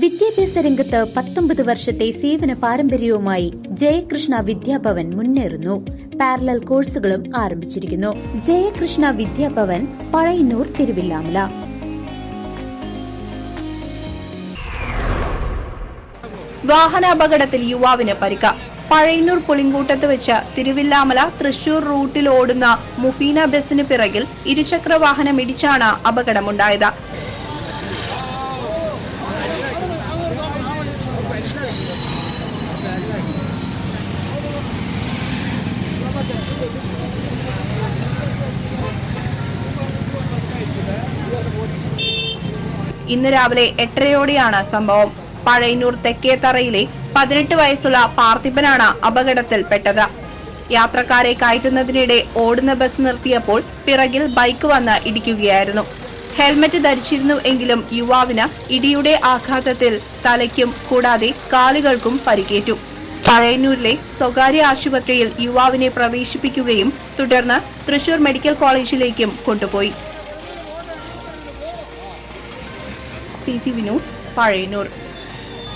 വിദ്യാഭ്യാസ രംഗത്ത് പത്തൊമ്പത് വർഷത്തെ സേവന പാരമ്പര്യവുമായി ജയകൃഷ്ണ വിദ്യാഭവൻ മുന്നേറുന്നു. പാരലൽ കോഴ്സുകളും ആരംഭിച്ചിരിക്കുന്നു. ജയകൃഷ്ണ വിദ്യാഭവൻ പഴയന്നൂർ തിരുവില്ലാമല. വാഹനാപകടത്തിൽ യുവാവിന് പരിക്ക. പഴയന്നൂർ പുളിങ്കൂട്ടത്ത് വെച്ച് തിരുവില്ലാമല തൃശൂർ റൂട്ടിൽ ഓടുന്ന മുഫീന ബസിന് പിറകിൽ ഇരുചക്ര വാഹനം ഇടിച്ചാണ് അപകടമുണ്ടായത്. ഇന്ന് രാവിലെ എട്ടരയോടെയാണ് സംഭവം. പഴയന്നൂർ തെക്കേത്തറയിലെ പതിനെട്ട് വയസ്സുള്ള പാർത്ഥിപനാണ് അപകടത്തിൽപ്പെട്ടത്. യാത്രക്കാരെ കയറ്റുന്നതിനിടെ ഓടുന്ന ബസ് നിർത്തിയപ്പോൾ പിറകിൽ ബൈക്ക് വന്ന് ഇടിക്കുകയായിരുന്നു. ഹെൽമറ്റ് ധരിച്ചിരുന്നു എങ്കിലും യുവാവിന് ഇടിയുടെ ആഘാതത്തിൽ തലയ്ക്കും കൂടാതെ കാലുകൾക്കും പരിക്കേറ്റു. പഴയന്നൂരിലെ സ്വകാര്യ ആശുപത്രിയിൽ യുവാവിനെ പ്രവേശിപ്പിക്കുകയും തുടർന്ന് തൃശൂർ മെഡിക്കൽ കോളേജിലേക്കും കൊണ്ടുപോയി. സി പഴയന്നൂർ.